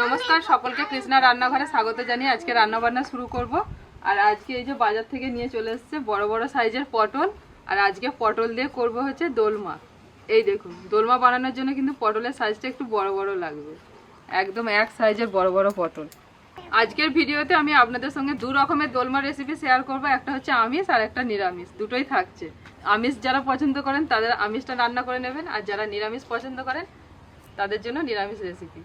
নমস্কার, সকলকে কৃষ্ণা রান্নাঘরে স্বাগত জানিয়ে আজকে রান্না বান্না শুরু করব। আর আজকে এই যে বাজার থেকে নিয়ে চলে এসছে বড় বড় সাইজের পটল, আর আজকে পটল দিয়ে করব হচ্ছে দোলমা। এই দেখুন, দোলমা বানানোর জন্য কিন্তু পটলের সাইজটা একটু বড় বড় লাগবে। একদম এক সাইজের বড় বড় পটল। আজকের ভিডিওতে আমি আপনাদের সঙ্গে দু রকমের দোলমা রেসিপি শেয়ার করব, একটা হচ্ছে আমিষ আর একটা নিরামিষ, দুটোই থাকছে। আমিষ যারা পছন্দ করেন তাদের আমিষটা রান্না করে নেবেন, আর যারা নিরামিষ পছন্দ করেন তাদের জন্য নিরামিষ রেসিপি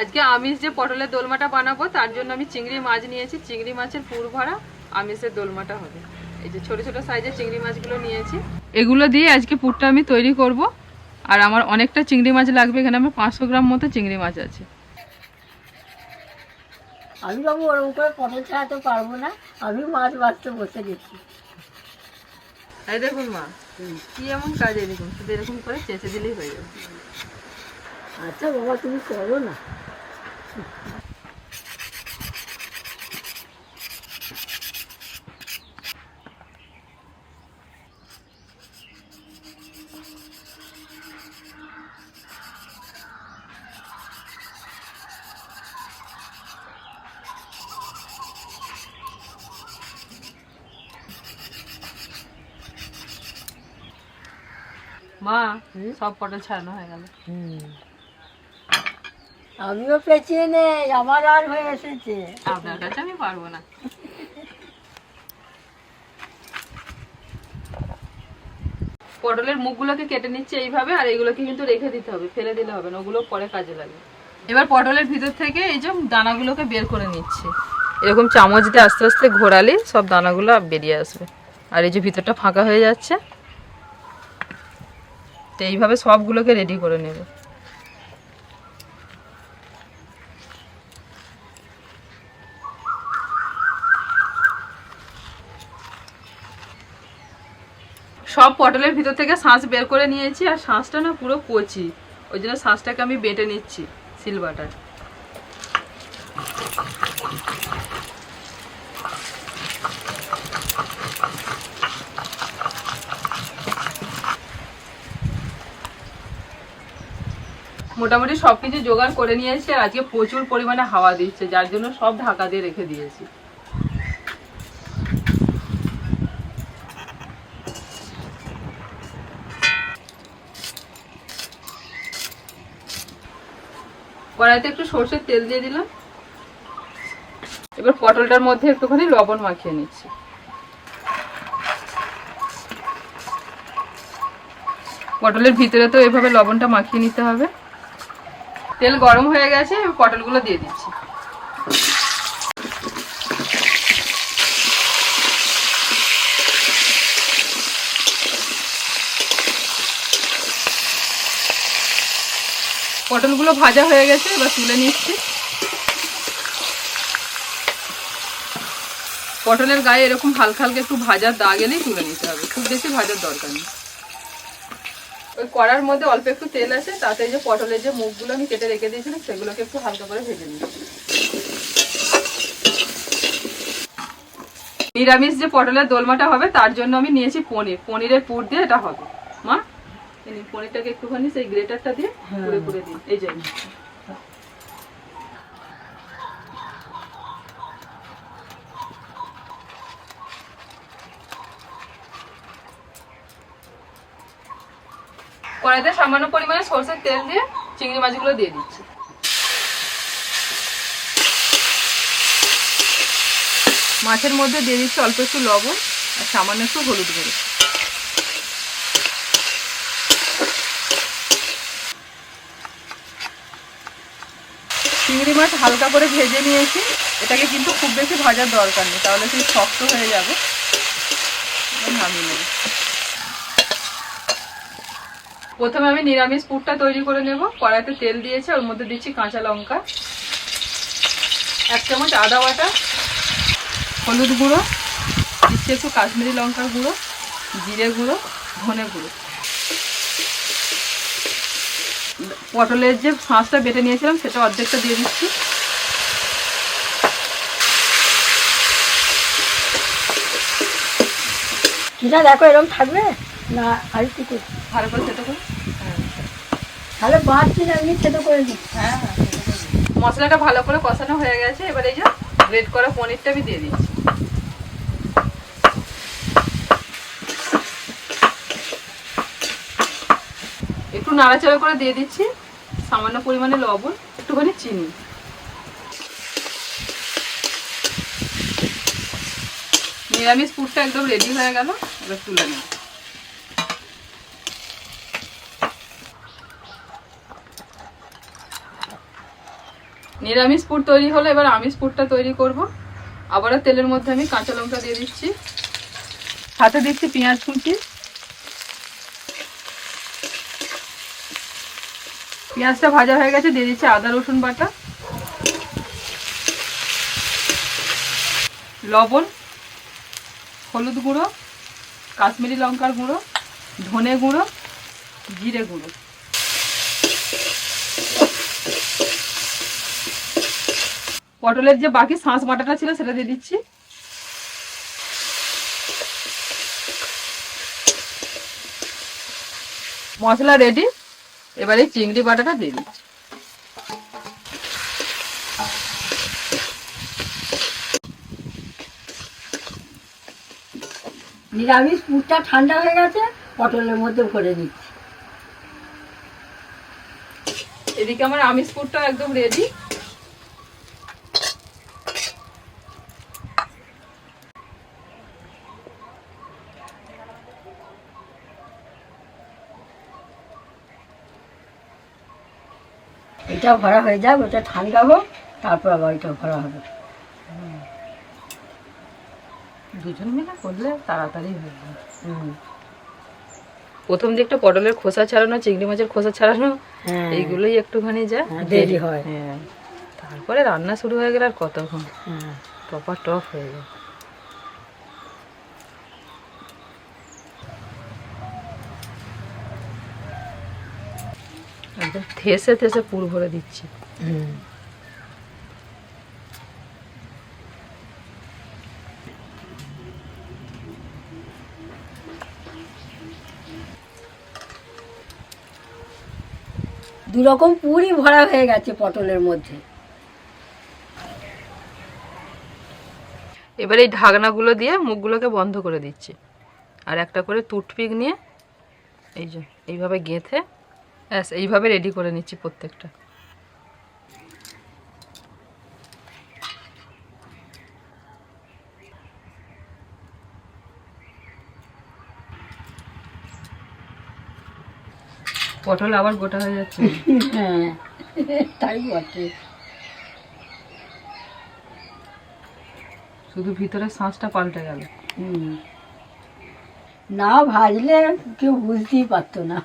আজকে আমিষ যে পটলের দোলমাটা বানাবো তার জন্য আমি চিংড়ি মাছ নিয়েছি। চিংড়ি মাছের পুর ভরা আমিষের দোলমাটা হবে। এই যে ছোট ছোট সাইজের চিংড়ি মাছগুলো নিয়েছি। এগুলো দিয়ে আজকে পুরটা আমি তৈরি করব। আর আমার অনেকটা চিংড়ি মাছ লাগবে এখানে আমার পাঁচশো গ্রাম মতো চিংড়ি মাছ আছে। আমি বাবু ওরকম করে পটল ছাড়াতে পারব না আমি মাছ বাঁচতে বসে গেছি। এই দেখুন মা কি এমন কাজে দেখুন শুধু এরকম করে চেঁচে দিলেই হয়ে যাবে। আচ্ছা বাবা তুমি করো না। মা সব পটল ছাড়ানো হয়ে গেল। আমিও পেঁচিয়ে নেই, আমার আর হয়ে এসেছে। আপনার কাছে আমি পারব না। পটলের মুখগুলোকে কেটে নিচ্ছে এইভাবে, আর এইগুলোকে কিন্তু রেখে দিতে হবে, ফেলে দিলে হবে না, ওগুলো পরে কাজে লাগে এবার পটলের ভিতর থেকে এই যে দানাগুলোকে বের করে নিচ্ছে। এরকম চামচ দিয়ে আস্তে আস্তে ঘোরালে সব দানাগুলো বেরিয়ে আসবে। আর এই যে ভিতরটা ফাঁকা হয়ে যাচ্ছে, তো এইভাবে সবগুলোকে রেডি করে নেবে সব পটলের ভিতর থেকে শাঁস বের করে নিয়েছি আর শাঁসটা না পুরো কচি। ওই জন্য শাঁসটাকে আমি বেটে নিচ্ছি সিলবাটার মোটামুটি সব কিছু জোগাড় করে নিয়েছি আর আজকে প্রচুর পরিমাণে হাওয়া দিচ্ছে, যার জন্য সব ঢাকা দিয়ে রেখে দিয়েছি। কড়াইতে একটু সর্ষের তেল দিয়ে দিলাম। এবার পটলটার মধ্যে একটুখানি লবণ মাখিয়ে নিচ্ছি। পটলের ভিতরে তো এভাবে লবণটা মাখিয়ে নিতে হবে। তেল গরম হয়ে গেছে পটলগুলো দিয়ে দিচ্ছি। পটলগুলো ভাজা হয়ে গেছে, এবার তুলে নিচ্ছি। পটলের গায়ে এরকম হালকা হালকা একটু ভাজার দাগ এলেই তুলে নিতে হবে, খুব বেশি ভাজার দরকার নেই। ওই কড়ার মধ্যে অল্প একটু তেল আছে, তাতে যে পটলের যে মুখগুলো আমি কেটে রেখে দিয়েছিলাম, সেগুলোকে একটু হালকা করে ভেজে নিচ্ছি। নিরামিষ যে পটলের দোলমাটা হবে, তার জন্য আমি নিয়েছি পনির। পনিরের পুর দিয়ে এটা হবে। এই পনিরটাকে একটুখানি সেই গ্রেটারটা দিয়ে পুড়ে দিন। এই যে। কড়াইতে সামান্য পরিমাণে সরষের তেল দিয়ে চিংড়ি মাছগুলো দিয়ে দিচ্ছি। মাছের মধ্যে দিয়ে দিচ্ছি অল্প একটু লবণ আর সামান্য একটু হলুদ গুঁড়ো। চিংড়ি মাছ হালকা করে ভেজে নিয়েছি। এটাকে কিন্তু খুব বেশি ভাজার দরকার নেই, তাহলে সেই শক্ত হয়ে যাবে। প্রথমে আমি নিরামিষ পুরটা তৈরি করে নেব। কড়াইতে তেল দিয়েছি, ওর মধ্যে দিচ্ছি কাঁচা লঙ্কা। এক চামচ আদা বাটা, হলুদ গুঁড়ো, দিচ্ছি একটু কাশ্মীরি লঙ্কার গুঁড়ো, জিরে গুঁড়ো, ধনে গুঁড়ো। পটলের যে শাঁসটা বেটে নিয়েছিলাম সেটা অর্ধেকটা দিয়ে দিচ্ছি। কিনা দেখো এরকম থাকবে? না আর একটু করে। ভালো করে সেটা করে। তাহলে বাঁচছি না এমনি খেতে করে দিই হ্যাঁ হ্যাঁ সেটা। মশলাটা ভালো করে কষানো হয়ে গেছে এবার এই যে গ্রেট করা পনিরটা আমি দিয়ে দিচ্ছি একটু নাড়াচাড়া করে দিয়ে দিচ্ছি। সামান্য পরিমাণে লবণ, একটুখানি চিনি। নিরামিষ পুরটা একদম রেডি হয়ে গেল, এবার তুলে নেব। নিরামিষ পুর তৈরি হলো, এবার আমিষ পুরটা তৈরি করব। আবারও তেলের মধ্যে আমি কাঁচা লঙ্কা দিয়ে দিচ্ছি। সাথে দিচ্ছি পেঁয়াজ কুচি। পেঁয়াজটা ভাজা হয়ে গেছে, দিয়ে দিচ্ছি আদা, রসুন বাটা, লবণ, হলুদ গুঁড়ো, কাশ্মীরি লঙ্কার গুঁড়ো, ধনে গুঁড়ো, জিরে গুঁড়ো। পটলের যে বাকি শাঁস বাটাটা ছিল সেটা দিয়ে দিচ্ছি। মশলা রেডি এবারে চিংড়ি বাটাটা দিয়ে দিচ্ছি। নিরামিষ পুরটা ঠান্ডা হয়ে গেছে পটলের মধ্যে ভরে দিচ্ছি। এদিকে আমার আমিষ পুরটা একদম রেডি এটা ভরা হয়ে যাক ওটা ঠান্ডা হোক তারপর আবার এটা ভরা হবে। দুজন মিলে করলে তাড়াতাড়ি হয়ে যাবে হুম। প্রথম দিকটা পটলের খোসা ছাড়ানো চিংড়ি মাছের খোসা ছাড়ানো হ্যাঁ। এইগুলোই একটুখানি যা হ্যাঁ, দেরি। হয়। হ্যাঁ। তারপরে রান্না শুরু হয়ে গেলে আর কতক্ষণ? হ্যাঁ। টপা টপ হয়ে যায়। একদম থেসে থেসে পুর ভরে দিচ্ছি। দু রকম পুরই ভরা হয়ে গেছে পটলের মধ্যে। এবার এই ঢাকনাগুলো দিয়ে মুখগুলোকে বন্ধ করে দিচ্ছি। আর একটা করে টুথপিক নিয়ে এই যে এইভাবে গেঁথে ব্যাস এইভাবে রেডি করে নিচ্ছি প্রত্যেকটা। পটল আবার গোটা হয়ে যাচ্ছে? হ্যাঁ তাই বটে। শুধু ভিতরে শাঁসটা পাল্টে গেল। না ভাজলে কেউ বুঝতেই পারতো না।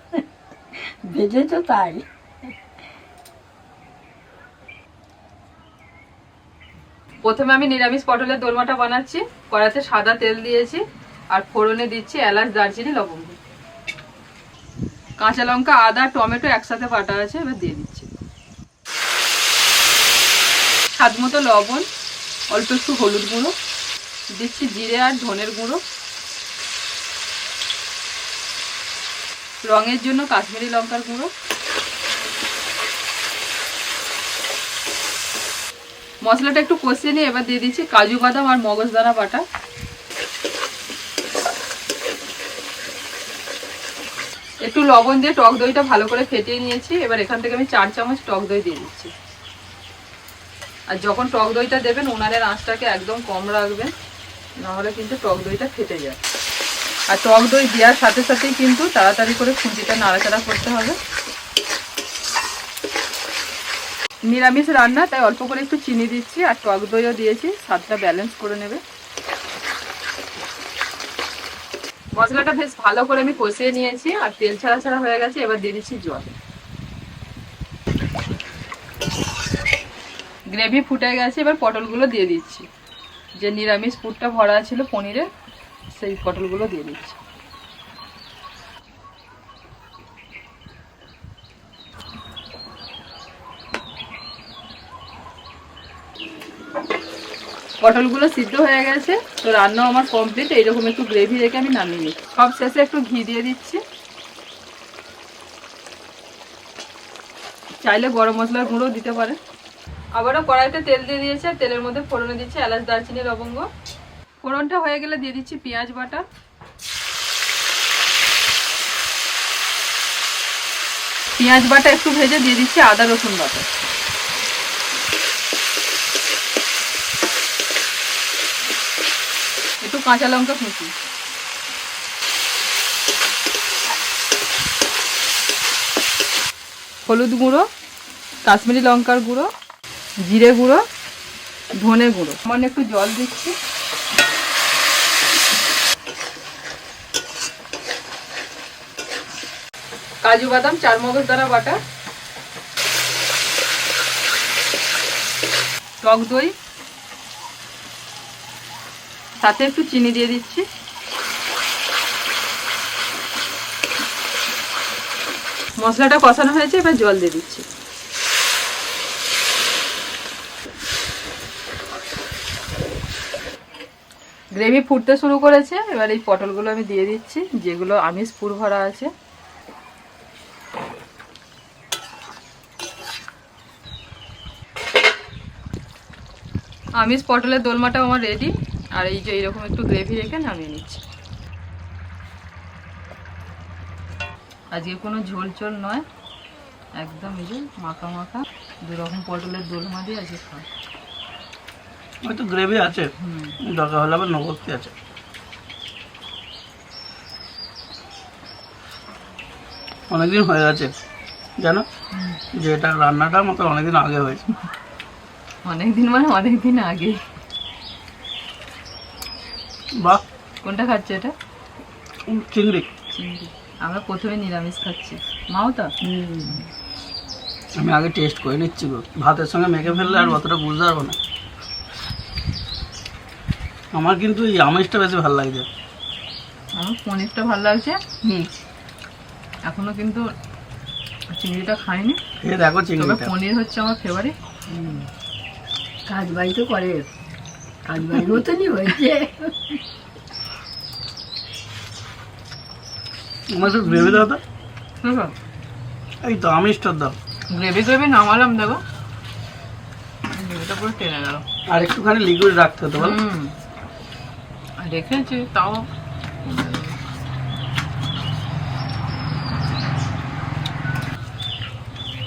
ভেজে তো তাই প্রথমে আমি নিরামিষ পটলের দোলমাটা বানাচ্ছি কড়াতে সাদা তেল দিয়েছি, আর ফোড়নে দিচ্ছি এলাচ, দারচিনি, লবঙ্গ। কাঁচা লঙ্কা, আদা, টমেটো একসাথে বাটা আছে, এবার দিয়ে দিচ্ছি। স্বাদ মতো লবণ, অল্প একটু হলুদ গুঁড়ো, দিচ্ছি জিরে আর ধনের গুঁড়ো। রঙের জন্য কাশ্মীরি লঙ্কার গুঁড়ো। মশলাটা একটু কষিয়ে নিয়ে এবার দিয়ে দিচ্ছি কাজু বাদাম আর মগজদানা বাটা। একটু লবণ দিয়ে টক দইটা ভালো করে ফেটিয়ে নিয়েছি। এবার এখান থেকে আমি চার চামচ টক দই দিয়ে দিচ্ছি। আর যখন টক দইটা দেবেন উনারের আঁচটাকে একদম কম রাখবেন, নাহলে কিন্তু টক দইটা ফেটে যায় আর টক দই দেওয়ার সাথে সাথেই কিন্তু তাড়াতাড়ি করে খুঁটিটা নাড়াচাড়া করতে হবে। নিরামিষ রান্না, তাই অল্প করে একটু চিনি দিচ্ছি আর টক দইও দিয়েছি, স্বাদটা ব্যালেন্স করে নেবে। মশলাটা বেশ ভালো করে আমি কষিয়ে নিয়েছি আর তেল ছাড়া ছাড়া হয়ে গেছে, এবার দিয়ে দিচ্ছি জল। গ্রেভি ফুটে গেছে, এবার পটলগুলো দিয়ে দিচ্ছি। যে নিরামিষ পুরটা ভরা ছিল পনিরের সেই পটলগুলো দিয়ে দিচ্ছি। পটলগুলো সিদ্ধ হয়ে গেছে, তো রান্নাও আমার কমপ্লিট এইরকম একটু গ্রেভি রেখে আমি নামিয়ে নিচ্ছি। সব শেষে একটু ঘি দিয়ে দিচ্ছি। চাইলে গরম মশলার গুঁড়ো দিতে পারে। আবারও কড়াইতে তেল দিয়ে দিয়েছে তেলের মধ্যে ফোড়নে দিচ্ছে এলাচ দারচিনি লবঙ্গ ফোড়নটা হয়ে গেলে দিয়ে দিচ্ছি পেঁয়াজ বাটা। পেঁয়াজ বাটা একটু ভেজে দিয়ে দিচ্ছি আদা রসুন বাটা। একটু কাঁচা লঙ্কা কুচি। হলুদ গুঁড়ো, কাশ্মীরি লঙ্কার গুঁড়ো, জিরে গুঁড়ো, ধনে গুঁড়ো। মানে একটু জল দিচ্ছি। কাজু বাদাম চার মগজ দ্বারা বাটা, টক দই, সাথে একটু চিনি দিয়ে দিচ্ছি। মশলাটা কষানো হয়েছে, এবার জল দিয়ে দিচ্ছি। গ্রেভি ফুটতে শুরু করেছে, এবার এই পটলগুলো আমি দিয়ে দিচ্ছি, যেগুলো আমিষ পুর ভরা আছে। আমিষ পটলের দোলমাটাও আমার রেডি আর এই যে এইরকম একটু গ্রেভি রেখে নামিয়ে নিচ্ছি। আজকে কোনো ঝোল ঝোল নয়। একদম এই যে মাখা মাখা। দু রকম পটলের দোলমা দিয়ে আজকে খাওয়া হয়তো গ্রেভি আছে। দরকার হলে আবার নবস্তি আছে। অনেকদিন হয়ে গেছে। জানো? যে এটা রান্নাটা মতো অনেকদিন আগে হয়েছে। অনেকদিন মানে অনেকদিন আগে। বাহ। কোনটা খাচ্ছে এটা? চিংড়ি। চিংড়ি। আমরা প্রথমে নিরামিষ খাচ্ছি। মাও তো? আমি আগে টেস্ট করে নিচ্ছি গো। ভাতের সঙ্গে মেখে ফেললে আর অতটা বুঝতে পারব না। আমার কিন্তু এই আমিষটা বেশি ভালো লাগছে আমার পনিরটা ভালো লাগছে হুম এখনও কিন্তু চিংড়িটা খাইনি। খেয়ে দেখো চিংড়িটা। পনির হচ্ছে আমার ফেভারিট কাজ বাড়ি তো করে। কাজ বাড়ির মতনই হয়েছে। আমার গ্রেভি দাও তো। এই তো আমিষটার দাও গ্রেভি গ্রেভি নামালাম দেখো। গ্রেভিটা পুরো টেনে গেল। আর একটুখানি লিকুইড রাখতে হতো বলো। রেখেছি তাও।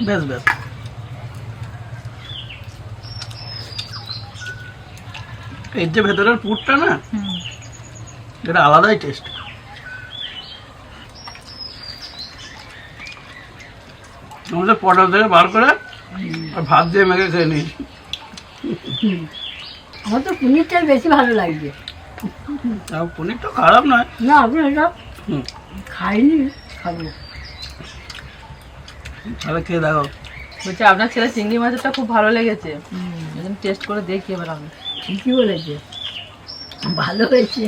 বেশ বেশ এর যে ভেতরের পুরটা না এটা আলাদাই টেস্ট আমাদের পটল থেকে বার করে আর ভাত দিয়ে মেখে খেয়ে নিই। আমার তো পনিরটাই বেশি ভালো লাগছে। তাও পনিরটা খারাপ নয়। না আপনি এটা খাইনি খাব। তাহলে খেয়ে দেখো। বলছি আপনার ছেলে চিংড়ি মাছেরটা খুব ভালো লেগেছে। টেস্ট করে দেখি এবার আমি। ঠিকই বলেছে। ভালো হয়েছে।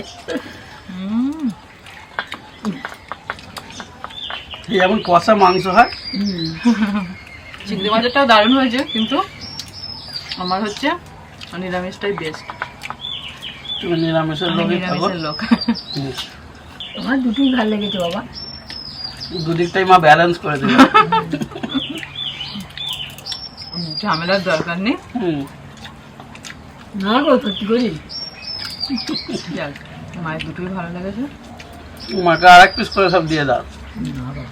যেমন কষা মাংস হয়। হুম। চিংড়ি মাছেরটাও দারুণ হয়েছে কিন্তু আমার হচ্ছে নিরামিষটাই বেস্ট তুমি নিরামিষের লোকই নিরামিষের লোক। হুম। আমার দুটোই ভালো লেগেছে বাবা। দুদিকটাই মা ব্যালেন্স করে দিল। ঝামেলার দরকার নেই। হুম। না গো সত্যি করি। যাক মায়ের দুটোই ভালো লেগেছে। মাকে আর এক পিস করে সব দিয়ে দাও।